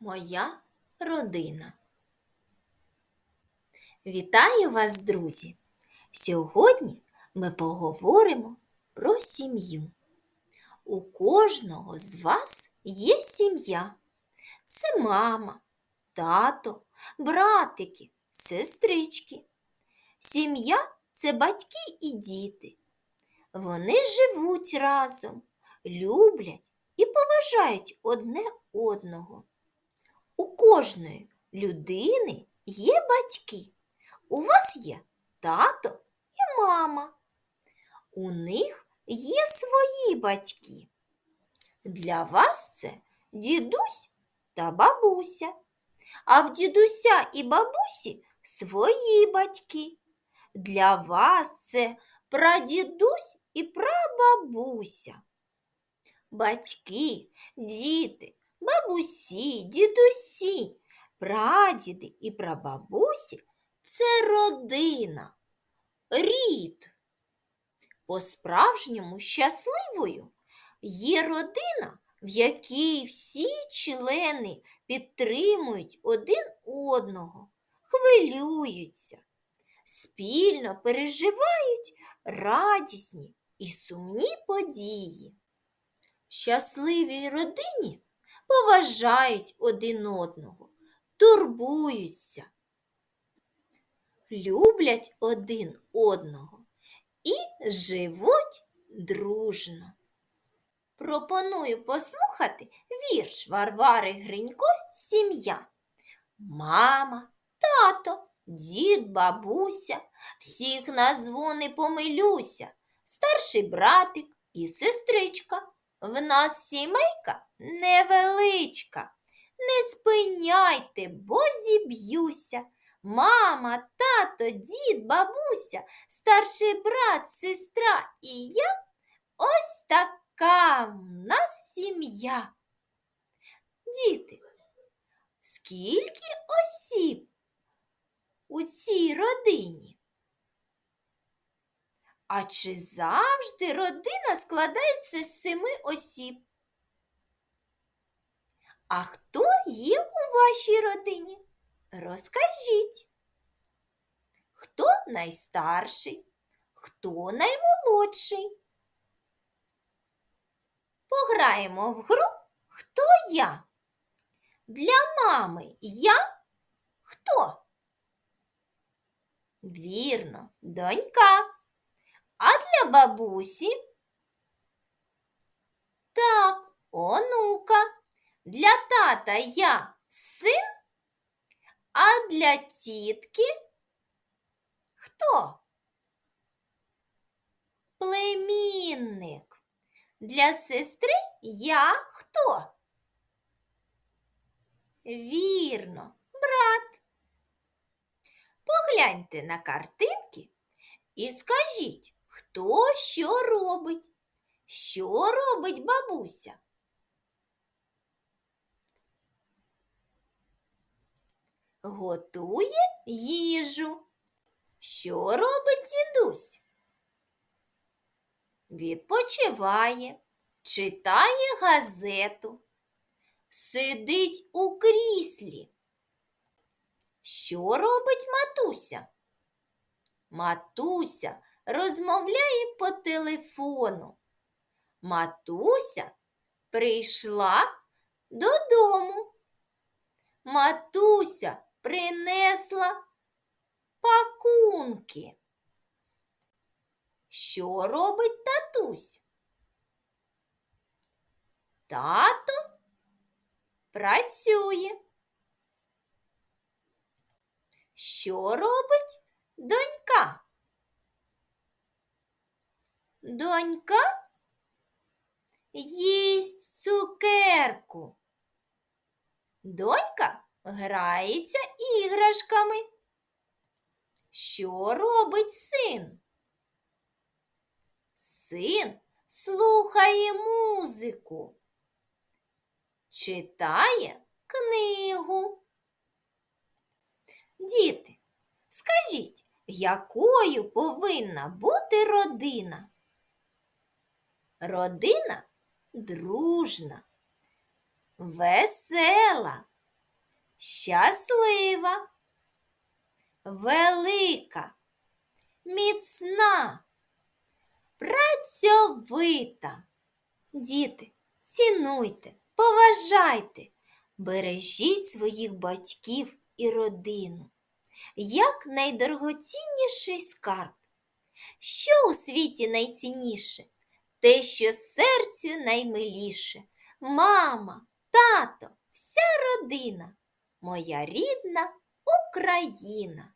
Моя родина. Вітаю вас, друзі! Сьогодні ми поговоримо про сім'ю. У кожного з вас є сім'я. Це мама, тато, братики, сестрички. Сім'я це батьки і діти. Вони живуть разом, люблять і поважають одне одного. У кожної людини є батьки. У вас є тато і мама. У них є свої батьки. Для вас це дідусь та бабуся. А в дідуся і бабусі свої батьки. Для вас це прадідусь і прабабуся. Батьки, діти, бабусі, дідусі, прадіди і прабабусі це родина, рід. По-справжньому щасливою є родина, в якій всі члени підтримують один одного, хвилюються, спільно переживають радісні і сумні події. Щасливій родині поважають один одного, турбуються, люблять один одного і живуть дружно. Пропоную послухати вірш Варвари Гринько Сім'я. Мама, тато, дід, бабуся, всіх назву не помилюся, старший братик і сестричка. В нас сімейка невеличка. Не спиняйте, бо зіб'юся. Мама, тато, дід, бабуся, старший брат, сестра і я ось така в нас сім'я. Діти, скільки осіб у цій родині? А чи завжди родина складається з семи осіб? А хто є у вашій родині? Розкажіть. Хто найстарший? Хто наймолодший? Пограємо в гру Хто я? Для мами я хто? Вірно, донька. А для бабусі? Так, онука. Для тата я син, а для тітки хто? Племінник. Для сестри я хто? Вірно, брат. Погляньте на картинки і скажіть, хто що робить? Що робить бабуся? Готує їжу. Що робить дідусь? Відпочиває, читає газету, сидить у кріслі. Що робить матуся? Матуся розмовляє по телефону. Матуся прийшла додому. Матуся принесла пакунки. Що робить татусь? Тато працює. Що робить донька? Донька їсть цукерку. Донька грається іграшками. Що робить син? Син слухає музику, читає книгу. Діти, скажіть, якою повинна бути родина? Родина дружна, весела, щаслива, велика, міцна, працьовита. Діти, цінуйте, поважайте, бережіть своїх батьків і родину як найдорогоцінніший скарб. Що у світі найцінніше? Те, що серцю наймиліше. Мама, тато, вся родина, моя рідна Україна.